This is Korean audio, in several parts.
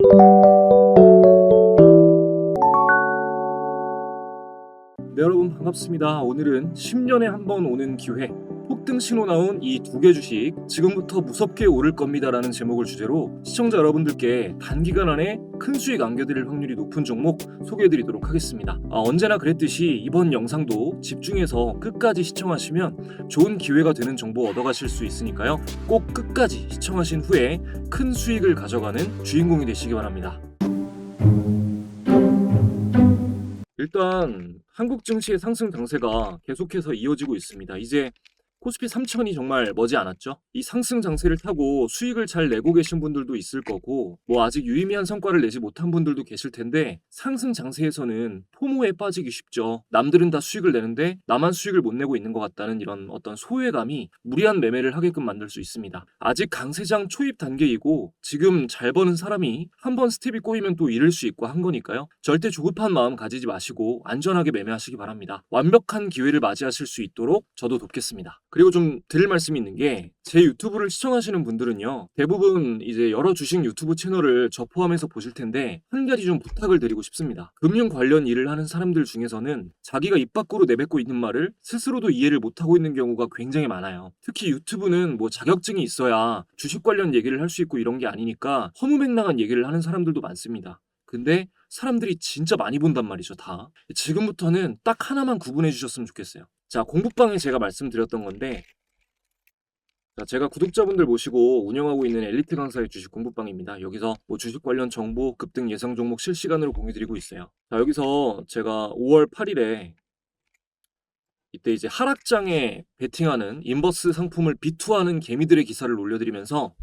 네 여러분 반갑습니다. 오늘은 10년에 한 번 오는 기회 폭등 신호 나온 이 두 개 주식 지금부터 무섭게 오를 겁니다라는 제목을 주제로 시청자 여러분들께 단기간 안에 큰 수익 안겨드릴 확률이 높은 종목 소개해드리도록 하겠습니다. 아, 언제나 그랬듯이 이번 영상도 집중해서 끝까지 시청하시면 좋은 기회가 되는 정보 얻어가실 수 있으니까요. 꼭 끝까지 시청하신 후에 큰 수익을 가져가는 주인공이 되시기 바랍니다. 일단 한국 증시의 상승 장세가 계속해서 이어지고 있습니다. 이제 코스피 3천이 정말 머지 않았죠. 이 상승 장세를 타고 수익을 잘 내고 계신 분들도 있을 거고 뭐 아직 유의미한 성과를 내지 못한 분들도 계실 텐데 상승 장세에서는 포모에 빠지기 쉽죠. 남들은 다 수익을 내는데 나만 수익을 못 내고 있는 것 같다는 이런 어떤 소외감이 무리한 매매를 하게끔 만들 수 있습니다. 아직 강세장 초입 단계이고 지금 잘 버는 사람이 한번 스텝이 꼬이면 또 잃을 수 있고 한 거니까요. 절대 조급한 마음 가지지 마시고 안전하게 매매하시기 바랍니다. 완벽한 기회를 맞이하실 수 있도록 저도 돕겠습니다. 그리고 좀 드릴 말씀이 있는 게 제 유튜브를 시청하시는 분들은요. 대부분 이제 여러 주식 유튜브 채널을 저 포함해서 보실 텐데 한 가지 좀 부탁을 드리고 싶습니다. 금융 관련 일을 하는 사람들 중에서는 자기가 입 밖으로 내뱉고 있는 말을 스스로도 이해를 못하고 있는 경우가 굉장히 많아요. 특히 유튜브는 뭐 자격증이 있어야 주식 관련 얘기를 할 수 있고 이런 게 아니니까 허무맹랑한 얘기를 하는 사람들도 많습니다. 근데 사람들이 진짜 많이 본단 말이죠, 다. 지금부터는 딱 하나만 구분해 주셨으면 좋겠어요. 자, 공부방에 제가 말씀드렸던 건데, 자, 제가 구독자분들 모시고 운영하고 있는 엘리트 강사의 주식 공부방입니다. 여기서 뭐 주식 관련 정보, 급등 예상 종목 실시간으로 공유드리고 있어요. 자, 여기서 제가 5월 8일에 이때 이제 하락장에 베팅하는 인버스 상품을 비투하는 개미들의 기사를 올려드리면서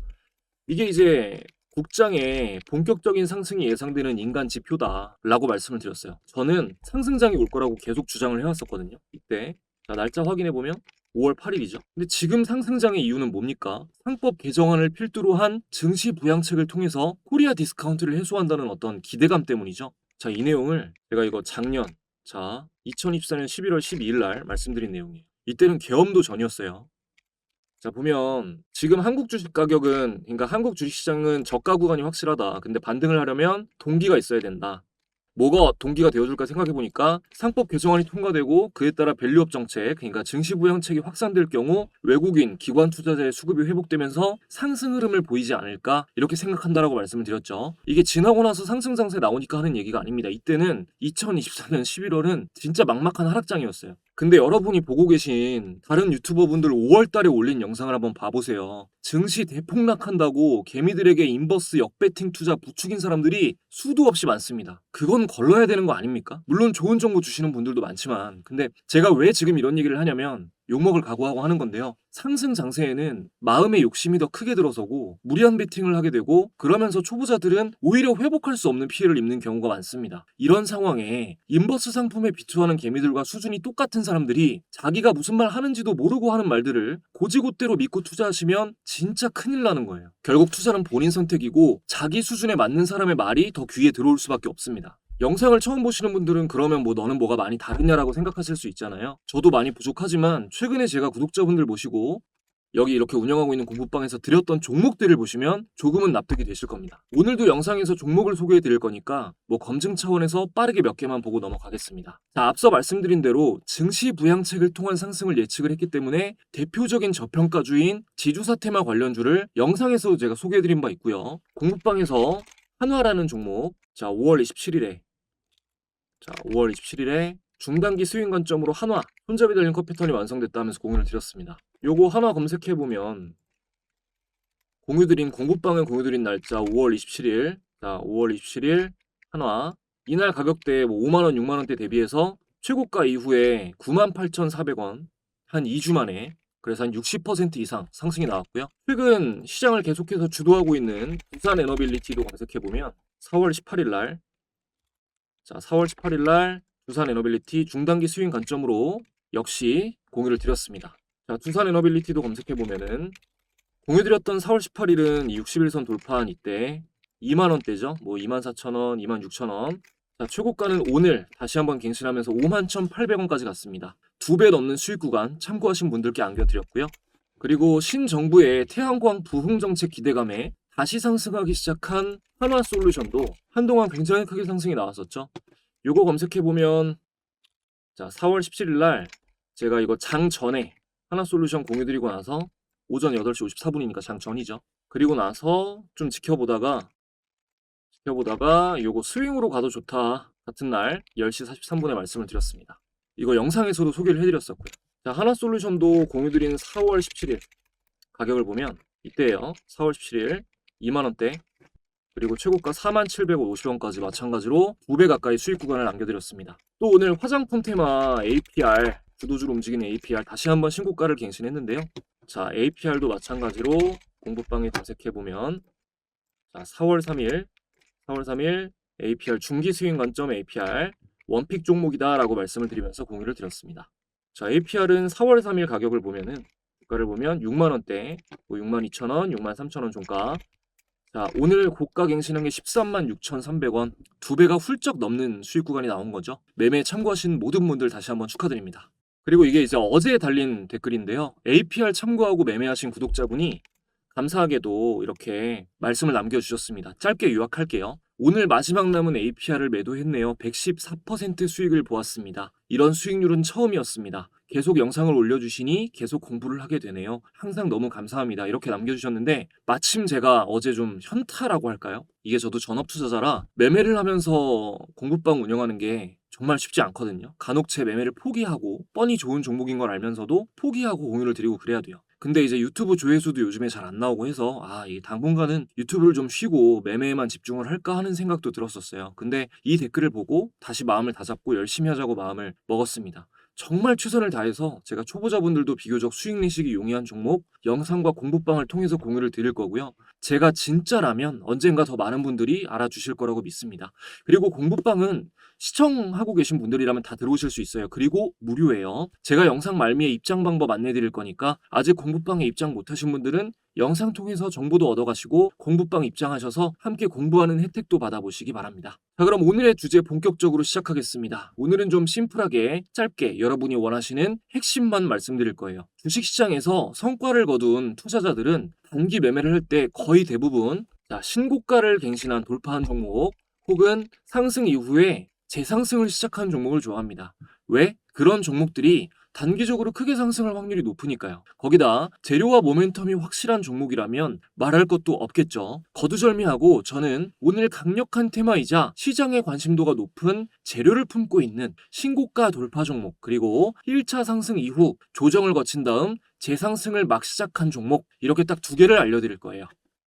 이게 이제 국장에 본격적인 상승이 예상되는 인간 지표다라고 말씀을 드렸어요. 저는 상승장이 올 거라고 계속 주장을 해왔었거든요. 이때 자, 날짜 확인해 보면 5월 8일이죠. 근데 지금 상승장의 이유는 뭡니까? 상법 개정안을 필두로 한 증시 부양책을 통해서 코리아 디스카운트를 해소한다는 어떤 기대감 때문이죠. 자, 이 내용을 제가 이거 작년 자 2024년 11월 12일 날 말씀드린 내용이에요. 이때는 계엄도 전이었어요. 자 보면 지금 한국 주식 가격은 그러니까 한국 주식 시장은 저가 구간이 확실하다. 근데 반등을 하려면 동기가 있어야 된다. 뭐가 동기가 되어줄까 생각해 보니까 상법 개정안이 통과되고 그에 따라 밸류업 정책, 그러니까 증시 부양책이 확산될 경우 외국인 기관 투자자의 수급이 회복되면서 상승 흐름을 보이지 않을까 이렇게 생각한다라고 말씀을 드렸죠. 이게 지나고 나서 상승 장세 나오니까 하는 얘기가 아닙니다. 이때는 2024년 11월은 진짜 막막한 하락장이었어요. 근데 여러분이 보고 계신 다른 유튜버 분들 5월 달에 올린 영상을 한번 봐보세요. 증시 대폭락한다고 개미들에게 인버스 역배팅 투자 부추긴 사람들이 수도 없이 많습니다. 그건 걸러야 되는 거 아닙니까? 물론 좋은 정보 주시는 분들도 많지만 근데 제가 왜 지금 이런 얘기를 하냐면 욕먹을 각오하고 하는 건데요. 상승 장세에는 마음의 욕심이 더 크게 들어서고 무리한 베팅을 하게 되고 그러면서 초보자들은 오히려 회복할 수 없는 피해를 입는 경우가 많습니다. 이런 상황에 인버스 상품에 비추하는 개미들과 수준이 똑같은 사람들이 자기가 무슨 말 하는지도 모르고 하는 말들을 고지고대로 믿고 투자하시면 진짜 큰일 나는 거예요. 결국 투자는 본인 선택이고 자기 수준에 맞는 사람의 말이 더 귀에 들어올 수밖에 없습니다. 영상을 처음 보시는 분들은 그러면 뭐 너는 뭐가 많이 다르냐라고 생각하실 수 있잖아요. 저도 많이 부족하지만 최근에 제가 구독자분들 모시고 여기 이렇게 운영하고 있는 공부방에서 드렸던 종목들을 보시면 조금은 납득이 되실 겁니다. 오늘도 영상에서 종목을 소개해 드릴 거니까 뭐 검증 차원에서 빠르게 몇 개만 보고 넘어가겠습니다. 자, 앞서 말씀드린 대로 증시 부양책을 통한 상승을 예측을 했기 때문에 대표적인 저평가주인 지주사 테마 관련주를 영상에서 제가 소개해 드린 바 있고요. 공부방에서 한화라는 종목 자 5월 27일에 자 5월 27일에 중단기 스윙 관점으로 한화 손잡이 달린 컷 패턴이 완성됐다 하면서 공유를 드렸습니다. 요거 한화 검색해 보면 공유드린 공부방에 공유드린 날짜 5월 27일 자 5월 27일 한화 이날 가격대 뭐 5만 원, 6만 원대 대비해서 최고가 이후에 98,400원 한 2주 만에 그래서 한 60% 이상 상승이 나왔고요. 최근 시장을 계속해서 주도하고 있는 부산 에너빌리티도 검색해 보면 4월 18일 날 자, 4월 18일 날 두산 에너빌리티 중단기 스윙 관점으로 역시 공유를 드렸습니다. 자, 두산 에너빌리티도 검색해 보면은 공유 드렸던 4월 18일은 61선 돌파한 이때 2만 원대죠. 뭐 2만 4천 원, 2만 6천 원. 자, 최고가는 오늘 다시 한번 갱신하면서 5만 1,800원까지 갔습니다. 두 배 넘는 수익 구간 참고하신 분들께 안겨드렸고요. 그리고 신정부의 태양광 부흥 정책 기대감에 다시 상승하기 시작한 한화 솔루션도 한동안 굉장히 크게 상승이 나왔었죠. 요거 검색해 보면 자 4월 17일 날 제가 이거 장 전에 하나 솔루션 공유 드리고 나서 오전 8시 54분이니까 장 전이죠. 그리고 나서 좀 지켜보다가 지켜보다가 요거 스윙으로 가도 좋다 같은 날 10시 43분에 말씀을 드렸습니다. 이거 영상에서도 소개를 해드렸었고요. 자 하나 솔루션도 공유드린 4월 17일 가격을 보면 이때요. 4월 17일 2만 원대 그리고 최고가 4750원까지 마찬가지로 2배 가까이 수익 구간을 남겨드렸습니다. 또 오늘 화장품 테마 APR 주도주로 움직이는 APR 다시 한번 신고가를 갱신했는데요. 자 APR도 마찬가지로 공부방에 검색해 보면 자 4월 3일 4월 3일 APR 중기 수익 관점 APR 원픽 종목이다 라고 말씀을 드리면서 공유를 드렸습니다. 자 APR은 4월 3일 가격을 보면은 주가를 보면 6만 원대, 뭐 6만 2천 원, 6만 3천 원 종가. 자 오늘 고가 갱신한 게 13만 6,300원, 두 배가 훌쩍 넘는 수익 구간이 나온 거죠. 매매 참고하신 모든 분들 다시 한번 축하드립니다. 그리고 이게 이제 어제 달린 댓글인데요. APR 참고하고 매매하신 구독자분이 감사하게도 이렇게 말씀을 남겨주셨습니다. 짧게 요약할게요. 오늘 마지막 남은 APR을 매도했네요. 114% 수익을 보았습니다. 이런 수익률은 처음이었습니다. 계속 영상을 올려주시니 계속 공부를 하게 되네요. 항상 너무 감사합니다. 이렇게 남겨주셨는데 마침 제가 어제 좀 현타라고 할까요? 이게 저도 전업 투자자라 매매를 하면서 공부방 운영하는 게 정말 쉽지 않거든요. 간혹 제 매매를 포기하고 뻔히 좋은 종목인 걸 알면서도 포기하고 공유를 드리고 그래야 돼요. 근데 이제 유튜브 조회수도 요즘에 잘 안 나오고 해서 아, 이 당분간은 유튜브를 좀 쉬고 매매에만 집중을 할까 하는 생각도 들었었어요. 근데 이 댓글을 보고 다시 마음을 다잡고 열심히 하자고 마음을 먹었습니다. 정말 최선을 다해서 제가 초보자분들도 비교적 수익 내시기 용이한 종목 영상과 공부방을 통해서 공유를 드릴 거고요. 제가 진짜라면 언젠가 더 많은 분들이 알아주실 거라고 믿습니다. 그리고 공부방은 시청하고 계신 분들이라면 다 들어오실 수 있어요. 그리고 무료예요. 제가 영상 말미에 입장 방법 안내 드릴 거니까 아직 공부방에 입장 못 하신 분들은 영상 통해서 정보도 얻어가시고 공부방 입장하셔서 함께 공부하는 혜택도 받아보시기 바랍니다. 자 그럼 오늘의 주제 본격적으로 시작하겠습니다. 오늘은 좀 심플하게 짧게 여러분이 원하시는 핵심만 말씀드릴 거예요. 주식시장에서 성과를 거둔 투자자들은 단기 매매를 할 때 거의 대부분 자, 신고가를 갱신한 돌파한 종목 혹은 상승 이후에 재상승을 시작한 종목을 좋아합니다. 왜? 그런 종목들이 단기적으로 크게 상승할 확률이 높으니까요. 거기다 재료와 모멘텀이 확실한 종목이라면 말할 것도 없겠죠. 거두절미하고 저는 오늘 강력한 테마이자 시장의 관심도가 높은 재료를 품고 있는 신고가 돌파 종목 그리고 1차 상승 이후 조정을 거친 다음 재상승을 막 시작한 종목 이렇게 딱 두 개를 알려드릴 거예요.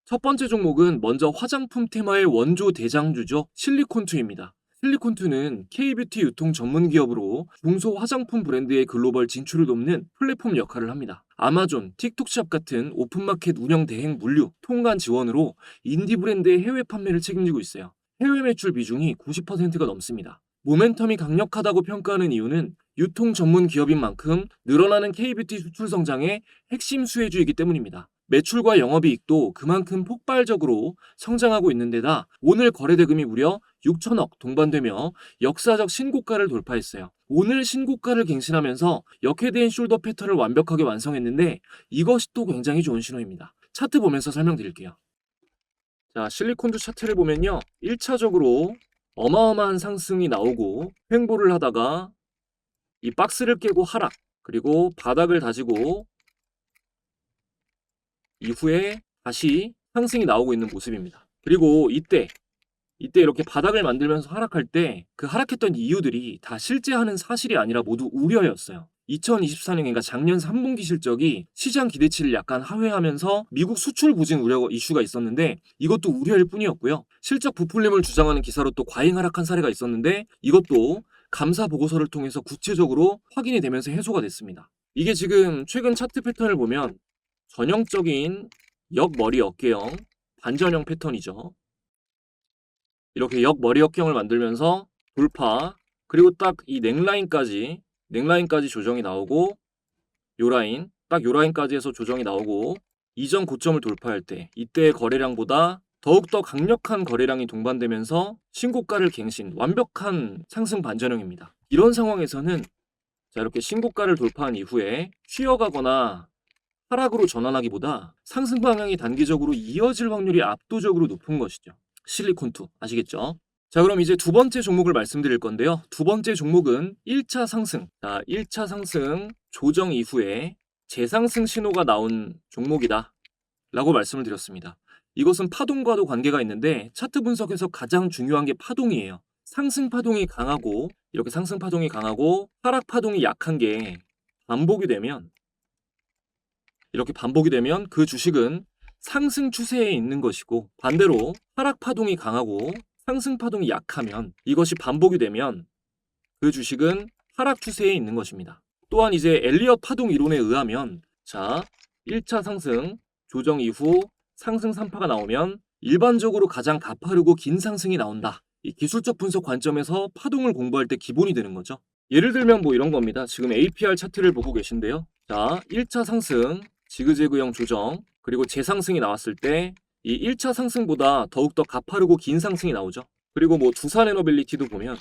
첫 번째 종목은 먼저 화장품 테마의 원조 대장주죠. 실리콘투입니다. 실리콘투는 K뷰티 유통 전문 기업으로 중소 화장품 브랜드의 글로벌 진출을 돕는 플랫폼 역할을 합니다. 아마존, 틱톡샵 같은 오픈마켓 운영 대행 물류, 통관 지원으로 인디 브랜드의 해외 판매를 책임지고 있어요. 해외 매출 비중이 90%가 넘습니다. 모멘텀이 강력하다고 평가하는 이유는 유통 전문 기업인 만큼 늘어나는 K뷰티 수출 성장의 핵심 수혜주이기 때문입니다. 매출과 영업이익도 그만큼 폭발적으로 성장하고 있는 데다 오늘 거래대금이 무려 6천억 동반되며 역사적 신고가를 돌파했어요. 오늘 신고가를 갱신하면서 역해대인 숄더 패턴을 완벽하게 완성했는데 이것이 또 굉장히 좋은 신호입니다. 차트 보면서 설명드릴게요. 자, 실리콘주 차트를 보면요. 1차적으로 어마어마한 상승이 나오고 횡보를 하다가 이 박스를 깨고 하락 그리고 바닥을 다지고 이후에 다시 상승이 나오고 있는 모습입니다. 그리고 이때 이때 이렇게 바닥을 만들면서 하락할 때 그 하락했던 이유들이 다 실제 하는 사실이 아니라 모두 우려였어요. 2024년 그러니까 작년 3분기 실적이 시장 기대치를 약간 하회하면서 미국 수출 부진 우려 이슈가 있었는데 이것도 우려일 뿐이었고요. 실적 부풀림을 주장하는 기사로 또 과잉 하락한 사례가 있었는데 이것도 감사 보고서를 통해서 구체적으로 확인이 되면서 해소가 됐습니다. 이게 지금 최근 차트 패턴을 보면 전형적인 역머리 어깨형 반전형 패턴이죠. 이렇게 역머리 어깨형을 만들면서 돌파 그리고 딱 이 넥라인까지 넥라인까지 조정이 나오고 요 라인 딱 요 라인까지 해서 조정이 나오고 이전 고점을 돌파할 때 이때의 거래량보다 더욱더 강력한 거래량이 동반되면서 신고가를 갱신 완벽한 상승 반전형입니다. 이런 상황에서는 자 이렇게 신고가를 돌파한 이후에 쉬어가거나 하락으로 전환하기보다 상승 방향이 단기적으로 이어질 확률이 압도적으로 높은 것이죠. 실리콘2 아시겠죠? 자, 그럼 이제 두 번째 종목을 말씀드릴 건데요. 두 번째 종목은 1차 상승. 자, 1차 상승 조정 이후에 재상승 신호가 나온 종목이다. 라고 말씀을 드렸습니다. 이것은 파동과도 관계가 있는데 차트 분석에서 가장 중요한 게 파동이에요. 상승 파동이 강하고 이렇게 상승 파동이 강하고 하락 파동이 약한 게 반복이 되면 이렇게 반복이 되면 그 주식은 상승 추세에 있는 것이고 반대로 하락 파동이 강하고 상승 파동이 약하면 이것이 반복이 되면 그 주식은 하락 추세에 있는 것입니다. 또한 이제 엘리엇 파동 이론에 의하면 자 1차 상승 조정 이후 상승 3파가 나오면 일반적으로 가장 가파르고 긴 상승이 나온다. 이 기술적 분석 관점에서 파동을 공부할 때 기본이 되는 거죠. 예를 들면 뭐 이런 겁니다. 지금 APR 차트를 보고 계신데요. 자, 1차 상승, 지그재그형 조정, 그리고 재상승이 나왔을 때 이 1차 상승보다 더욱더 가파르고 긴 상승이 나오죠. 그리고 뭐 두산 에너빌리티도 보면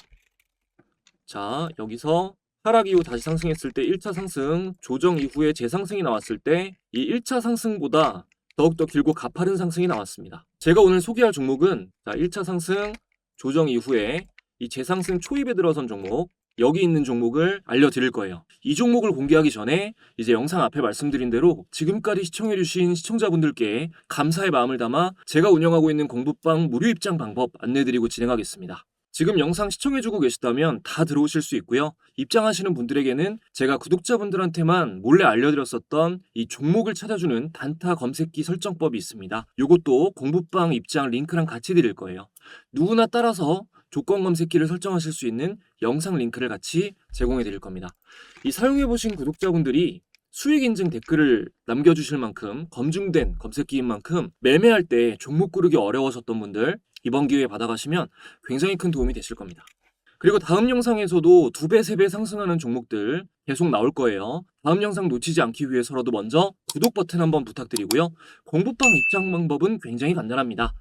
자, 여기서 하락 이후 다시 상승했을 때 1차 상승, 조정 이후에 재상승이 나왔을 때 이 1차 상승보다 더욱더 길고 가파른 상승이 나왔습니다. 제가 오늘 소개할 종목은 자, 1차 상승, 조정 이후에 이 재상승 초입에 들어선 종목, 여기 있는 종목을 알려드릴 거예요. 이 종목을 공개하기 전에 이제 영상 앞에 말씀드린 대로 지금까지 시청해주신 시청자분들께 감사의 마음을 담아 제가 운영하고 있는 공부방 무료 입장 방법 안내드리고 진행하겠습니다. 지금 영상 시청해주고 계시다면 다 들어오실 수 있고요. 입장하시는 분들에게는 제가 구독자분들한테만 몰래 알려드렸었던 이 종목을 찾아주는 단타 검색기 설정법이 있습니다. 이것도 공부방 입장 링크랑 같이 드릴 거예요. 누구나 따라서 조건 검색기를 설정하실 수 있는 영상 링크를 같이 제공해 드릴 겁니다. 이 사용해 보신 구독자분들이 수익 인증 댓글을 남겨주실 만큼 검증된 검색기인 만큼 매매할 때 종목 고르기 어려워졌던 분들 이번 기회에 받아가시면 굉장히 큰 도움이 되실 겁니다. 그리고 다음 영상에서도 두 배, 세 배 상승하는 종목들 계속 나올 거예요. 다음 영상 놓치지 않기 위해서라도 먼저 구독 버튼 한번 부탁드리고요. 공부방 입장 방법은 굉장히 간단합니다.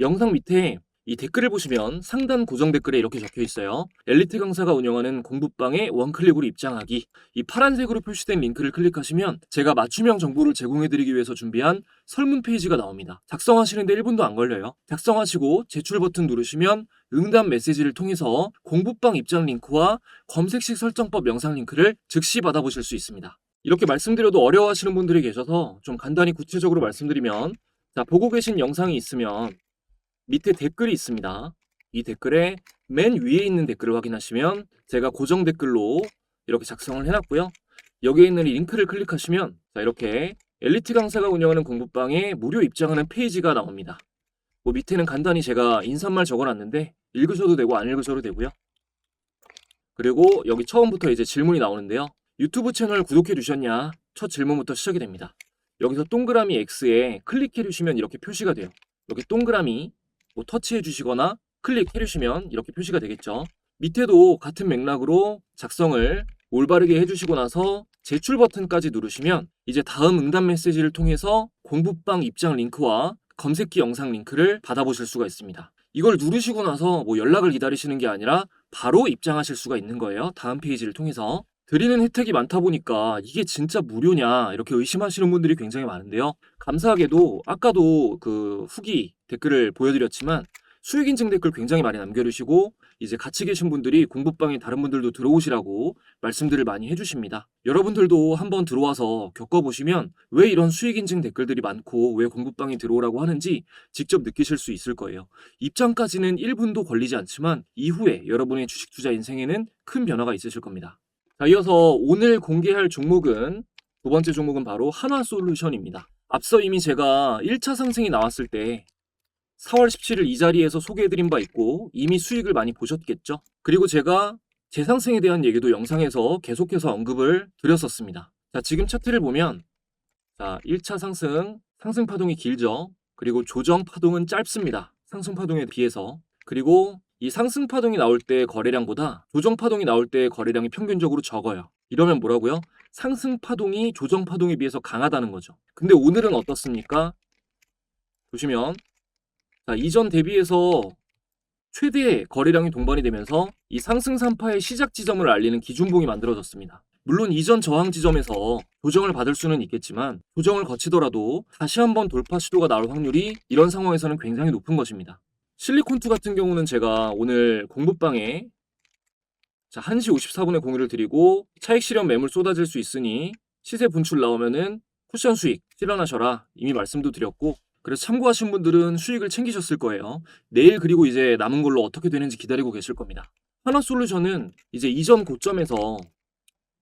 영상 밑에 이 댓글을 보시면 상단 고정 댓글에 이렇게 적혀 있어요. 엘리트 강사가 운영하는 공부방에 원클릭으로 입장하기. 이 파란색으로 표시된 링크를 클릭하시면 제가 맞춤형 정보를 제공해드리기 위해서 준비한 설문 페이지가 나옵니다. 작성하시는데 1분도 안 걸려요. 작성하시고 제출 버튼 누르시면 응답 메시지를 통해서 공부방 입장 링크와 검색식 설정법 영상 링크를 즉시 받아보실 수 있습니다. 이렇게 말씀드려도 어려워하시는 분들이 계셔서 좀 간단히 구체적으로 말씀드리면 자 보고 계신 영상이 있으면 밑에 댓글이 있습니다. 이 댓글에 맨 위에 있는 댓글을 확인하시면 제가 고정 댓글로 이렇게 작성을 해놨고요. 여기에 있는 이 링크를 클릭하시면 자 이렇게 엘리트 강사가 운영하는 공부방에 무료 입장하는 페이지가 나옵니다. 뭐 밑에는 간단히 제가 인사말 적어놨는데 읽으셔도 되고 안 읽으셔도 되고요. 그리고 여기 처음부터 이제 질문이 나오는데요. 유튜브 채널 구독해 주셨냐? 첫 질문부터 시작이 됩니다. 여기서 동그라미 X에 클릭해 주시면 이렇게 표시가 돼요. 여기 동그라미 뭐 터치해 주시거나 클릭해 주시면 이렇게 표시가 되겠죠. 밑에도 같은 맥락으로 작성을 올바르게 해주시고 나서 제출 버튼까지 누르시면 이제 다음 응답 메시지를 통해서 공부방 입장 링크와 검색기 영상 링크를 받아보실 수가 있습니다. 이걸 누르시고 나서 뭐 연락을 기다리시는 게 아니라 바로 입장하실 수가 있는 거예요. 다음 페이지를 통해서. 드리는 혜택이 많다 보니까 이게 진짜 무료냐 이렇게 의심하시는 분들이 굉장히 많은데요. 감사하게도 아까도 그 후기 댓글을 보여드렸지만 수익 인증 댓글 굉장히 많이 남겨주시고 이제 같이 계신 분들이 공부방에 다른 분들도 들어오시라고 말씀들을 많이 해주십니다. 여러분들도 한번 들어와서 겪어보시면 왜 이런 수익 인증 댓글들이 많고 왜 공부방에 들어오라고 하는지 직접 느끼실 수 있을 거예요. 입장까지는 1분도 걸리지 않지만 이후에 여러분의 주식 투자 인생에는 큰 변화가 있으실 겁니다. 자, 이어서 오늘 공개할 종목은 두 번째 종목은 바로 한화솔루션입니다. 앞서 이미 제가 1차 상승이 나왔을 때 4월 17일 이 자리에서 소개해드린 바 있고 이미 수익을 많이 보셨겠죠? 그리고 제가 재상승에 대한 얘기도 영상에서 계속해서 언급을 드렸었습니다. 자, 지금 차트를 보면 자, 1차 상승, 상승 파동이 길죠? 그리고 조정 파동은 짧습니다. 상승 파동에 비해서. 그리고 이 상승 파동이 나올 때 거래량보다 조정 파동이 나올 때 거래량이 평균적으로 적어요. 이러면 뭐라고요? 상승 파동이 조정 파동에 비해서 강하다는 거죠. 근데 오늘은 어떻습니까? 보시면 자, 이전 대비해서 최대 거래량이 동반이 되면서 이 상승 3파의 시작 지점을 알리는 기준봉이 만들어졌습니다. 물론 이전 저항 지점에서 조정을 받을 수는 있겠지만 조정을 거치더라도 다시 한번 돌파 시도가 나올 확률이 이런 상황에서는 굉장히 높은 것입니다. 실리콘2 같은 경우는 제가 오늘 공부방에 자 1시 54분에 공유를 드리고 차익 실현 매물 쏟아질 수 있으니 시세 분출 나오면은 쿠션 수익 실현하셔라 이미 말씀도 드렸고 그래서 참고하신 분들은 수익을 챙기셨을 거예요. 내일 그리고 이제 남은 걸로 어떻게 되는지 기다리고 계실 겁니다. 하나 솔루션은 이제 이전 고점에서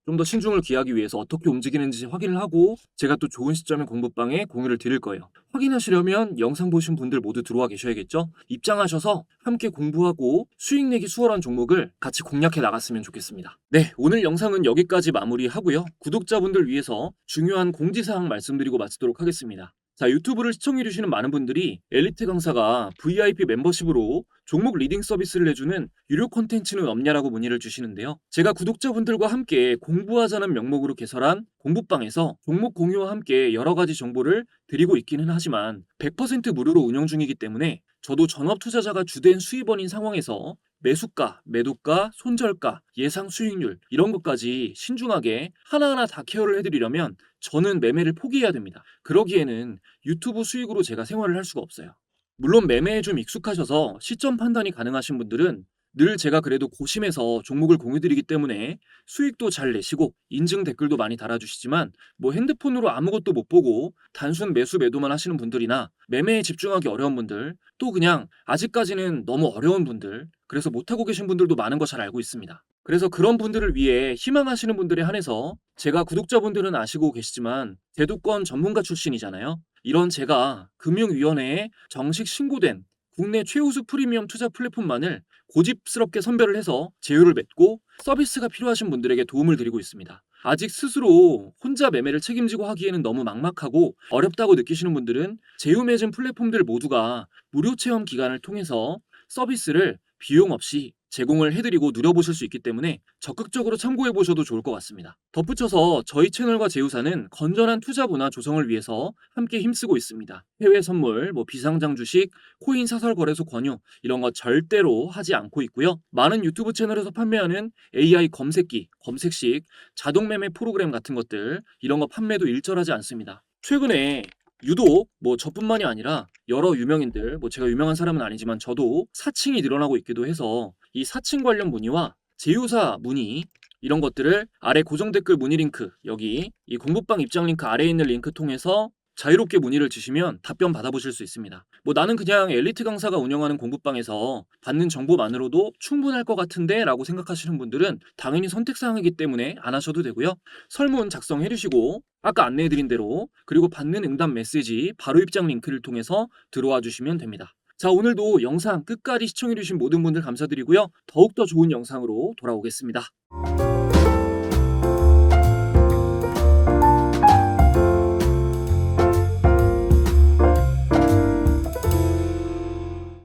좀 더 신중을 기하기 위해서 어떻게 움직이는지 확인을 하고 제가 또 좋은 시점에 공부방에 공유를 드릴 거예요. 확인하시려면 영상 보신 분들 모두 들어와 계셔야겠죠? 입장하셔서 함께 공부하고 수익 내기 수월한 종목을 같이 공략해 나갔으면 좋겠습니다. 네, 오늘 영상은 여기까지 마무리하고요. 구독자분들 위해서 중요한 공지사항 말씀드리고 마치도록 하겠습니다. 자, 유튜브를 시청해주시는 많은 분들이 엘리트 강사가 VIP 멤버십으로 종목 리딩 서비스를 해주는 유료 콘텐츠는 없냐라고 문의를 주시는데요. 제가 구독자분들과 함께 공부하자는 명목으로 개설한 공부방에서 종목 공유와 함께 여러 가지 정보를 드리고 있기는 하지만 100% 무료로 운영 중이기 때문에 저도 전업 투자자가 주된 수입원인 상황에서 매수가, 매도가, 손절가, 예상 수익률 이런 것까지 신중하게 하나하나 다 케어를 해드리려면 저는 매매를 포기해야 됩니다. 그러기에는 유튜브 수익으로 제가 생활을 할 수가 없어요. 물론 매매에 좀 익숙하셔서 시점 판단이 가능하신 분들은 늘 제가 그래도 고심해서 종목을 공유드리기 때문에 수익도 잘 내시고 인증 댓글도 많이 달아주시지만 뭐 핸드폰으로 아무것도 못 보고 단순 매수 매도만 하시는 분들이나 매매에 집중하기 어려운 분들 또 그냥 아직까지는 너무 어려운 분들 그래서 못하고 계신 분들도 많은 거 잘 알고 있습니다. 그래서 그런 분들을 위해 희망하시는 분들에 한해서 제가 구독자분들은 아시고 계시지만 제도권 전문가 출신이잖아요. 이런 제가 금융위원회에 정식 신고된 국내 최우수 프리미엄 투자 플랫폼만을 고집스럽게 선별을 해서 제휴를 맺고 서비스가 필요하신 분들에게 도움을 드리고 있습니다. 아직 스스로 혼자 매매를 책임지고 하기에는 너무 막막하고 어렵다고 느끼시는 분들은 제휴 맺은 플랫폼들 모두가 무료 체험 기간을 통해서 서비스를 비용 없이 제공을 해드리고 누려보실 수 있기 때문에 적극적으로 참고해 보셔도 좋을 것 같습니다. 덧붙여서 저희 채널과 제휴사는 건전한 투자 문화 조성을 위해서 함께 힘쓰고 있습니다. 해외 선물, 뭐 비상장 주식, 코인 사설 거래소 권유 이런 거 절대로 하지 않고 있고요. 많은 유튜브 채널에서 판매하는 AI 검색기, 검색식, 자동 매매 프로그램 같은 것들 이런 거 판매도 일절하지 않습니다. 최근에 유독 뭐 저뿐만이 아니라 여러 유명인들 뭐 제가 유명한 사람은 아니지만 저도 사칭이 늘어나고 있기도 해서 이 사칭 관련 문의와 제휴사 문의 이런 것들을 아래 고정 댓글 문의 링크 여기 이 공부방 입장 링크 아래에 있는 링크 통해서 자유롭게 문의를 주시면 답변 받아보실 수 있습니다. 뭐 나는 그냥 엘리트 강사가 운영하는 공부방에서 받는 정보만으로도 충분할 것 같은데 라고 생각하시는 분들은 당연히 선택사항이기 때문에 안 하셔도 되고요. 설문 작성해 주시고 아까 안내해드린 대로 그리고 받는 응답 메시지 바로 입장 링크를 통해서 들어와 주시면 됩니다. 자 오늘도 영상 끝까지 시청해주신 모든 분들 감사드리고요. 더욱더 좋은 영상으로 돌아오겠습니다.